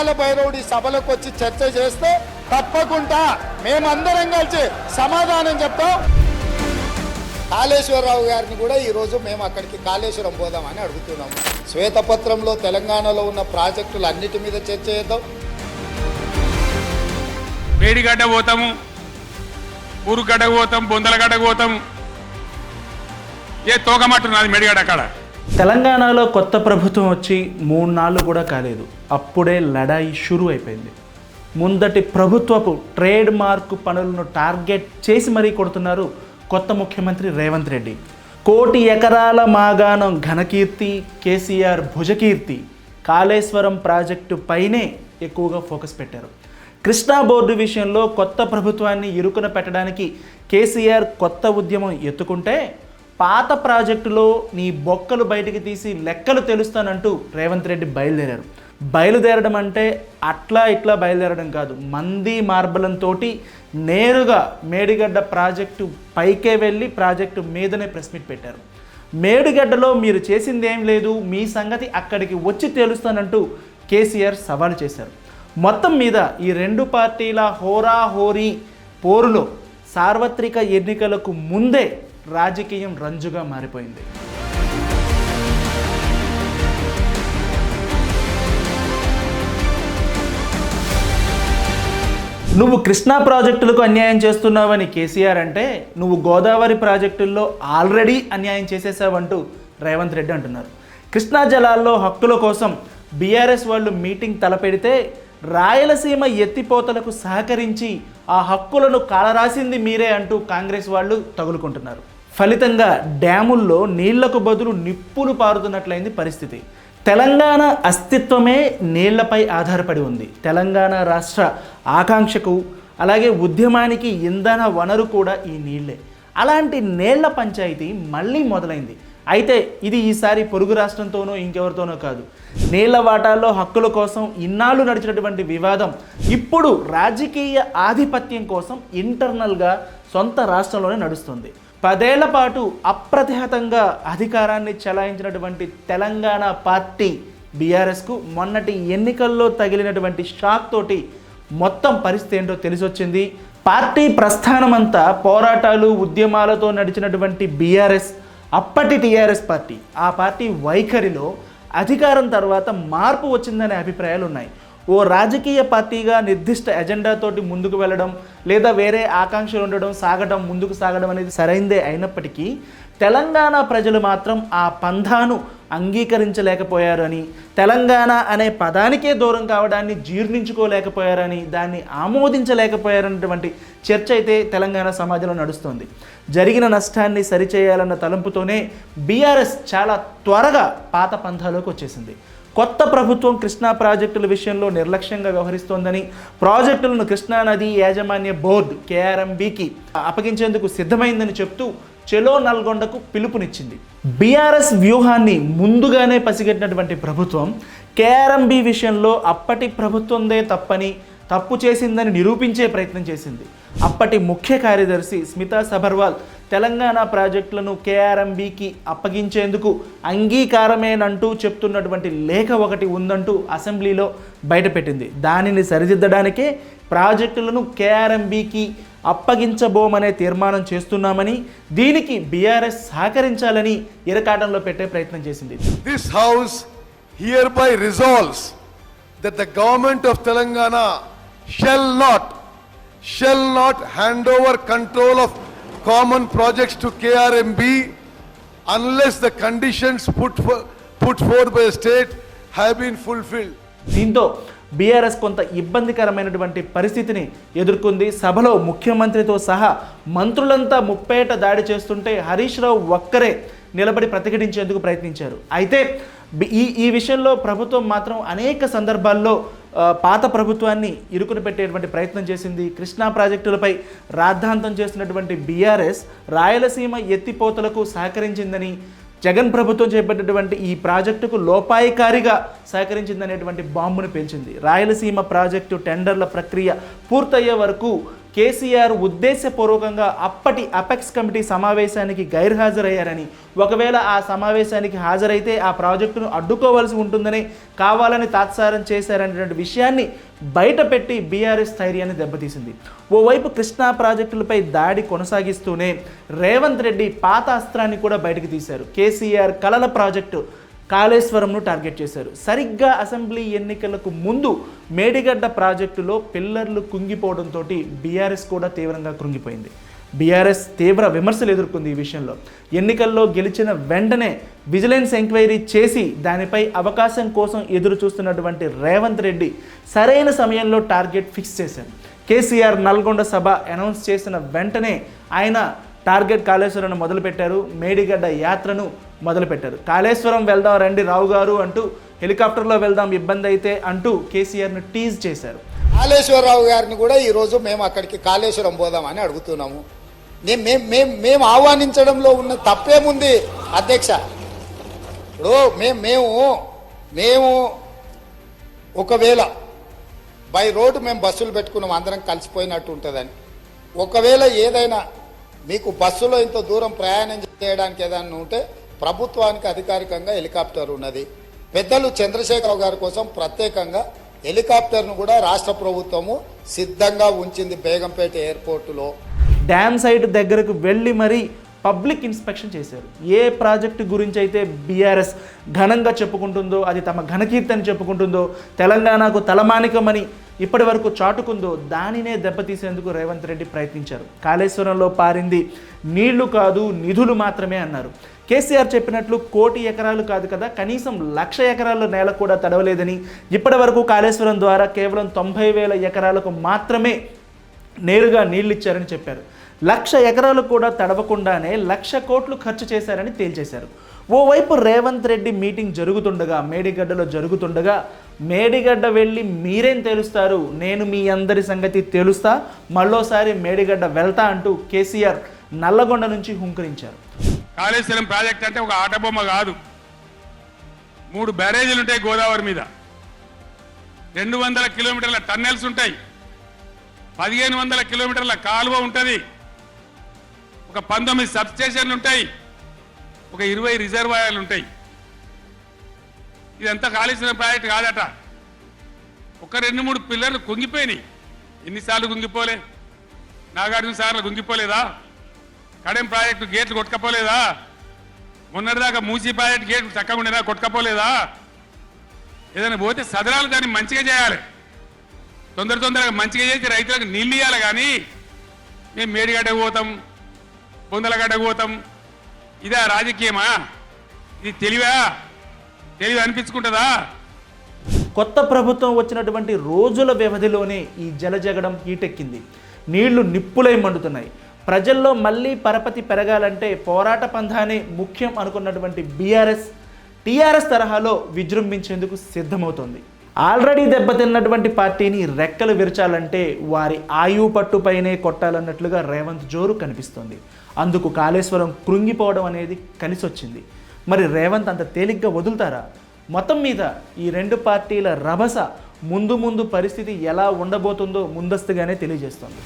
కాల భైరవుడి సభలకు వచ్చి చర్చ చేస్తే తప్పకుండా మేమందరం కలిసి సమాధానం చెప్తాం. కాళేశ్వరరావు గారిని కూడా ఈరోజు మేము అక్కడికి కాళేశ్వరం పోదామని అడుగుతున్నాము. శ్వేతపత్రంలో తెలంగాణలో ఉన్న ప్రాజెక్టులు అన్నిటి మీద చర్చ చేద్దాం. వేడిగడ్డ పోతాము ఊరుగడ్డ పోతాం బొందలగడ్డ పోతాము ఏ తోకమట్టున్నది మెడిగడ్డ అక్కడ తెలంగాణలో కొత్త ప్రభుత్వం వచ్చి మూడు నాళ్ళు కూడా కాలేదు. అప్పుడే లడాయి షురు అయిపోయింది. ముందటి ప్రభుత్వపు ట్రేడ్ మార్క్ పనులను టార్గెట్ చేసి మరీ కొడుతున్నారు కొత్త ముఖ్యమంత్రి రేవంత్ రెడ్డి. కోటి ఎకరాల మాగాణం ఘనకీర్తి కేసీఆర్ భుజకీర్తి కాళేశ్వరం ప్రాజెక్టు పైనే ఎక్కువగా ఫోకస్ పెట్టారు. కృష్ణా బోర్డు విషయంలో కొత్త ప్రభుత్వాన్ని ఇరుకున పెట్టడానికి కేసీఆర్ కొత్త ఉద్యమం ఎత్తుకుంటే పాత ప్రాజెక్టులో నీ బొక్కలు బయటికి తీసి లెక్కలు తెలుస్తానంటూ రేవంత్ రెడ్డి బయలుదేరారు. బయలుదేరడం అంటే అట్లా ఇట్లా బయలుదేరడం కాదు. మంది మార్బలంతో నేరుగా మేడిగడ్డ ప్రాజెక్టు పైకే వెళ్ళి ప్రాజెక్టు మీదనే ప్రెస్ మీట్ పెట్టారు. మేడిగడ్డలో మీరు చేసింది ఏం లేదు మీ సంగతి అక్కడికి వచ్చి తేలుస్తానంటూ కేసీఆర్ సవాలు చేశారు. మొత్తం మీద ఈ రెండు పార్టీల హోరాహోరీ పోరులో సార్వత్రిక ఎన్నికలకు ముందే రాజకీయం రంజుగా మారిపోయింది. నువ్వు కృష్ణా ప్రాజెక్టులకు అన్యాయం చేస్తున్నావని కేసీఆర్ అంటే నువ్వు గోదావరి ప్రాజెక్టుల్లో ఆల్రెడీ అన్యాయం చేసేసావంటూ రేవంత్ రెడ్డి అంటున్నారు. కృష్ణా జలాల్లో హక్కుల కోసం బీఆర్ఎస్ వాళ్ళు మీటింగ్ తలపెడితే రాయలసీమ ఎత్తిపోతలకు సహకరించి ఆ హక్కులను కాలరాసింది మీరే అంటూ కాంగ్రెస్ వాళ్ళు తగులుకుంటున్నారు. ఫలితంగా డ్యాముల్లో నీళ్ళకు బదులు నిప్పులు పారుతున్నట్లయింది పరిస్థితి. తెలంగాణ అస్తిత్వమే నీళ్ళపై ఆధారపడి ఉంది. తెలంగాణ రాష్ట్ర ఆకాంక్షకు అలాగే ఉద్యమానికి ఇంధన వనరు కూడా ఈ నీళ్ళే అలాంటి నీళ్ళ పంచాయతీ మళ్ళీ మొదలైంది. అయితే ఇది ఈసారి పొరుగు రాష్ట్రంతోనో ఇంకెవరితోనో కాదు. నీళ్ళ వాటాల్లో హక్కుల కోసం ఇన్నాళ్ళు నడిచినటువంటి వివాదం ఇప్పుడు రాజకీయ ఆధిపత్యం కోసం ఇంటర్నల్గా సొంత రాష్ట్రంలోనే నడుస్తుంది. పదేళ్ళ పాటు అప్రతిహతంగా అధికారాన్ని చెలాయించినటువంటి తెలంగాణ పార్టీ బీఆర్ఎస్కు మొన్నటి ఎన్నికల్లో తగిలినటువంటి షాక్ తోటి మొత్తం పరిస్థితి ఏంటో తెలిసొచ్చింది. పార్టీ ప్రస్థానమంతా పోరాటాలు ఉద్యమాలతో నడిచినటువంటి బీఆర్ఎస్ అప్పటి టీఆర్ఎస్ పార్టీ. ఆ పార్టీ వైఖరిలో అధికారం తర్వాత మార్పు వచ్చిందనే అభిప్రాయాలు ఉన్నాయి ఓ రాజకీయ పార్టీగా నిర్దిష్ట ఎజెండాతోటి ముందుకు వెళ్ళడం లేదా వేరే ఆకాంక్షలు ఉండడం సాగడం ముందుకు సాగడం అనేది సరైందే అయినప్పటికీ తెలంగాణ ప్రజలు మాత్రం ఆ పంధాను అంగీకరించలేకపోయారని తెలంగాణ అనే పదానికే దూరం కావడాన్ని జీర్ణించుకోలేకపోయారని దాన్ని ఆమోదించలేకపోయారన్నటువంటి చర్చ అయితే తెలంగాణ సమాజంలో నడుస్తోంది. జరిగిన నష్టాన్ని సరిచేయాలన్న తలంపుతోనే బీఆర్ఎస్ చాలా త్వరగా పాత పంథాలోకి వచ్చేసింది. కొత్త ప్రభుత్వం కృష్ణా ప్రాజెక్టుల విషయంలో నిర్లక్ష్యంగా వ్యవహరిస్తోందని ప్రాజెక్టులను కృష్ణా నది యాజమాన్య బోర్డు కేఆర్ఎంబికి అప్పగించేందుకు సిద్ధమైందని చెప్తూ చెలో నల్గొండకు పిలుపునిచ్చింది. బీఆర్ఎస్ వ్యూహాన్ని ముందుగానే పసిగట్టినటువంటి ప్రభుత్వం కేఆర్ఎంబి విషయంలో అప్పటి ప్రభుత్వందే తప్పని తప్పు చేసిందని నిరూపించే ప్రయత్నం చేసింది. అప్పటి ముఖ్య కార్యదర్శి స్మితా సబర్వాల్ తెలంగాణ ప్రాజెక్టులను కేఆర్ఎంబికి అప్పగించేందుకు అంగీకారమేనంటూ చెప్తున్నటువంటి లేఖ ఒకటి ఉందంటూ అసెంబ్లీలో బయటపెట్టింది. దానిని సరిదిద్దడానికే ప్రాజెక్టులను కేఆర్ఎంబికి అప్పగించబోమనే తీర్మానం చేస్తున్నామని దీనికి బీఆర్ఎస్ సహకరించాలని ఇరకాటంలో పెట్టే ప్రయత్నం చేసింది. This house hereby resolves that the government of Telangana shall not shall not hand over control of common projects to KRMB unless the conditions put, for, put forth by the state have been fulfilled. దీంతో బీఆర్ఎస్ కొంత ఇబ్బందికరమైనటువంటి పరిస్థితిని ఎదుర్కొంది సభలో ముఖ్యమంత్రితో సహా మంత్రులంతా ముప్పేట దాడి చేస్తుంటే హరీష్ రావు ఒక్కరే నిలబడి ప్రతిఘటించేందుకు ప్రయత్నించారు అయితే ఈ ఈ విషయంలో ప్రభుత్వం మాత్రం అనేక సందర్భాల్లో పాత ప్రభుత్వాన్ని ఇరుకుని పెట్టేటువంటి ప్రయత్నం చేసింది కృష్ణా ప్రాజెక్టులపై రాద్ధాంతం చేస్తున్నటువంటి బీఆర్ఎస్ రాయలసీమ ఎత్తిపోతలకు సహకరించిందని జగన్ ప్రభుత్వం చేపట్టినటువంటి ఈ ప్రాజెక్టుకు లోపాయికారిగా సహకరించిందనేటువంటి బాంబును పేల్చింది. రాయలసీమ ప్రాజెక్టు టెండర్ల ప్రక్రియ పూర్తయ్యే వరకు కేసీఆర్ ఉద్దేశపూర్వకంగా అప్పటి అపెక్స్ కమిటీ సమావేశానికి గైర్హాజరయ్యారని ఒకవేళ ఆ సమావేశానికి హాజరైతే ఆ ప్రాజెక్టును అడ్డుకోవాల్సి ఉంటుందని కావాలని తాత్సారం చేశారనేటువంటి విషయాన్ని బయటపెట్టి బీఆర్ఎస్ స్థైర్యాన్ని దెబ్బతీసింది. ఓవైపు కృష్ణా ప్రాజెక్టులపై దాడి కొనసాగిస్తూనే రేవంత్ రెడ్డి పాత అస్త్రాన్ని కూడా బయటకు తీశారు. కేసీఆర్ కలల ప్రాజెక్టు కాళేశ్వరంను టార్గెట్ చేశారు. సరిగ్గా అసెంబ్లీ ఎన్నికలకు ముందు మేడిగడ్డ ప్రాజెక్టులో పిల్లర్లు కుంగిపోవడంతో బీఆర్ఎస్ కూడా తీవ్రంగా కృంగిపోయింది. బీఆర్ఎస్ తీవ్ర విమర్శలు ఎదుర్కొంది ఈ విషయంలో. ఎన్నికల్లో గెలిచిన వెంటనే విజిలెన్స్ ఎంక్వైరీ చేసి దానిపై అవకాశం కోసం ఎదురు చూస్తున్నటువంటి రేవంత్ రెడ్డి సరైన సమయంలో టార్గెట్ ఫిక్స్ చేశారు. కేసీఆర్ నల్గొండ సభ అనౌన్స్ చేసిన వెంటనే ఆయన టార్గెట్ కాళేశ్వరం మొదలుపెట్టారు. మేడిగడ్డ యాత్రను మొదలుపెట్టారు. కాళేశ్వరం వెళ్దాం రండి రావు గారు అంటూ హెలికాప్టర్లో వెళ్దాం ఇబ్బంది అయితే అంటూ కేసీఆర్ను టీజ్ చేశారు. కాళేశ్వరరావు గారిని కూడా ఈరోజు మేము అక్కడికి కాళేశ్వరం పోదామని అడుగుతున్నాము. మేము మేము మేము మేము ఆహ్వానించడంలో ఉన్న తప్పేముంది అధ్యక్ష? ఇప్పుడు మేము మేము మేము ఒకవేళ బై రోడ్డు మేము బస్సులు పెట్టుకున్నాం అందరం కలిసిపోయినట్టు ఉంటుందని. ఒకవేళ ఏదైనా మీకు బస్సులో ఇంత దూరం ప్రయాణం చేయడానికి ఏదైనా ఉంటే ప్రభుత్వానికి అధికారికంగా హెలికాప్టర్ ఉన్నది. పెద్దలు చంద్రశేఖరరావు గారి కోసం ప్రత్యేకంగా హెలికాప్టర్ను కూడా రాష్ట్ర ప్రభుత్వము సిద్ధంగా ఉంచింది బేగంపేట ఎయిర్పోర్టులో. డ్యామ్ సైట్ దగ్గరకు వెళ్ళి మరీ పబ్లిక్ ఇన్స్పెక్షన్ చేశారు. ఏ ప్రాజెక్టు గురించి అయితే బీఆర్ఎస్ ఘనంగా చెప్పుకుంటుందో అది తమ ఘనకీర్తని చెప్పుకుంటుందో తెలంగాణకు తలమానికమని ఇప్పటి వరకు చాటుకుందో దానినే దెబ్బతీసేందుకు రేవంత్ రెడ్డి ప్రయత్నించారు. కాళేశ్వరంలో పారింది నీళ్ళు కాదు నిధులు మాత్రమే అన్నారు. కేసీఆర్ చెప్పినట్లు కోటి ఎకరాలు కాదు కదా కనీసం లక్ష ఎకరాల నేల కూడా తడవలేదని ఇప్పటి వరకు కాళేశ్వరం ద్వారా కేవలం తొంభై వేల ఎకరాలకు మాత్రమే నేరుగా నీళ్ళు ఇచ్చారని చెప్పారు. లక్ష ఎకరాలు కూడా తడవకుండానే లక్ష కోట్లు ఖర్చు చేశారని తేల్చేశారు. ఓవైపు రేవంత్ రెడ్డి మీటింగ్ జరుగుతుండగా మేడిగడ్డలో జరుగుతుండగా మేడిగడ్డ వెళ్ళి మీరేం తెలుస్తారు? నేను మీ అందరి సంగతి తెలుస్తా మళ్ళోసారి మేడిగడ్డ వెళ్తా అంటూ కేసీఆర్ నల్లగొండ నుంచి హుంకరించారు. కాళేశ్వరం ప్రాజెక్ట్ అంటే ఒక ఆటబొమ్మ కాదు. మూడు బ్యారేజీలు ఉంటాయి గోదావరి మీద. రెండు వందల కిలోమీటర్ల టన్నెల్స్ ఉంటాయి. పదిహేను వందల కిలోమీటర్ల కాలువ ఉంటుంది. ఒక పంతొమ్మిది సబ్స్టేషన్లు ఉంటాయి. ఒక ఇరవై రిజర్వాయర్లు ఉంటాయి. ఇదంతా కాళేశ్వరం ప్రాజెక్ట్ కాదట. ఒక రెండు మూడు పిల్లర్లు కుంగిపోయినాయి. ఎన్నిసార్లు కుంగిపోలే? నాగార్జున సార్లు కుంగిపోలేదా? కడెం ప్రాజెక్టు గేట్లు కొట్టుకపోలేదా? మొన్నటిదాకా మూసీ ప్రాజెక్ట్ గేట్ చక్కగా ఉండేదా? కొట్టుకపోలేదా? ఏదైనా పోతే సదరాలు దాన్ని మంచిగా చేయాలి. తొందర తొందరగా మంచిగా చేసి రైతులకు నీళ్ళు ఇవ్వాలి కానీ మేము మేడిగడ్డకు పోతాం పొందలగడ్డకు పోతాం. ఇదా రాజకీయమా? ఇది తెలివా? తెలివి అనిపించుకుంటుందా? కొత్త ప్రభుత్వం వచ్చినటువంటి రోజుల వ్యవధిలోనే ఈ జలజగడం హీటెక్కింది. నీళ్ళు నిప్పులై మండుతున్నాయి. ప్రజల్లో మళ్ళీ పరపతి పెరగాలంటే పోరాట పంధానే ముఖ్యం అనుకున్నటువంటి బీఆర్ఎస్ టీఆర్ఎస్ తరహాలో విజృంభించేందుకు సిద్ధమవుతోంది. ఆల్రెడీ దెబ్బతిన్నటువంటి పార్టీని రెక్కలు విరచాలంటే వారి ఆయువు పట్టుపైనే కొట్టాలన్నట్లుగా రేవంత్ జోరు కనిపిస్తోంది. అందుకు కాళేశ్వరం కృంగిపోవడం అనేది కలిసొచ్చింది. మరి రేవంత్ అంత తేలిగ్గా వదులుతారా? మొత్తం మీద ఈ రెండు పార్టీల రభస ముందు ముందు పరిస్థితి ఎలా ఉండబోతుందో ముందస్తుగానే తెలియజేస్తోంది.